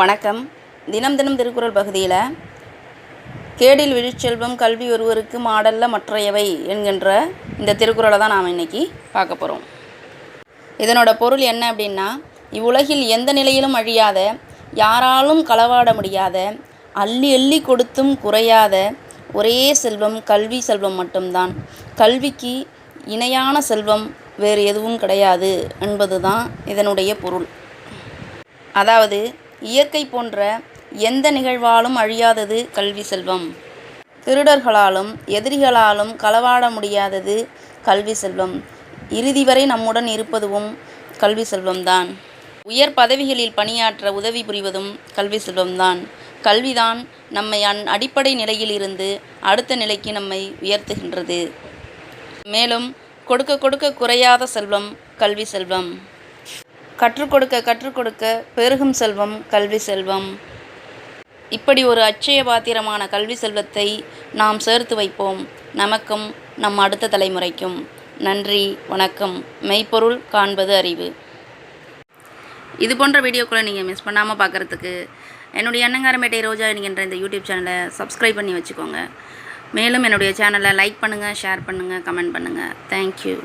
வணக்கம். தினம் தினம் திருக்குறள் பகுதியில் கேடில் விழிச்செல்வம் கல்வி ஒருவருக்கு மாடல்ல மற்றையவை என்கின்ற இந்த திருக்குறளை தான் நாம் இன்னைக்கு பார்க்க போகிறோம் இதனோட பொருள் என்ன அப்படின்னா இவ்வுலகில் எந்த நிலையிலும் அழியாத யாராலும் களவாட முடியாத அள்ளி அள்ளி கொடுத்தும் குறையாத ஒரே செல்வம் கல்வி செல்வம் மட்டும்தான். கல்விக்கு இணையான செல்வம் வேறு எதுவும் கிடையாது என்பது தான் இதனுடைய பொருள். அதாவது இயற்கை போன்ற எந்த நிகழ்வாலும் அழியாதது கல்வி செல்வம். திருடர்களாலும் எதிரிகளாலும் களவாட முடியாதது கல்வி செல்வம். இறுதி வரை நம்முடன் இருப்பதுவும் கல்வி செல்வம்தான். உயர் பதவிகளில் பணியாற்ற உதவி புரிவதும் கல்வி செல்வம்தான். கல்விதான் நம்மை அன் அடிப்படை நிலையில் இருந்து அடுத்த நிலைக்கு நம்மை உயர்த்துகின்றது. மேலும் கொடுக்க கொடுக்க குறையாத செல்வம் கல்வி செல்வம். கற்றுக் கொடுக்க கற்றுக் கொடுக்க பெருகும் செல்வம் கல்வி செல்வம். இப்படி ஒரு அச்சய பாத்திரமான கல்வி செல்வத்தை நாம் சேர்த்து வைப்போம். நமக்கும் நம் அடுத்த தலைமுறைக்கும். நன்றி வணக்கம். மெய்ப்பொருள் காண்பது அறிவு. இது போன்ற வீடியோக்களை நீங்கள் மிஸ் பண்ணாமல் பார்க்குறதுக்கு என்னுடைய அன்னங்காரமேட்டை ரோஜா என்கின்ற இந்த யூடியூப் சேனலை சப்ஸ்கிரைப் பண்ணி வச்சுக்கோங்க. மேலும் என்னுடைய சேனலை லைக் பண்ணுங்கள் ஷேர் பண்ணுங்கள் கமெண்ட் பண்ணுங்கள் தேங்க்யூ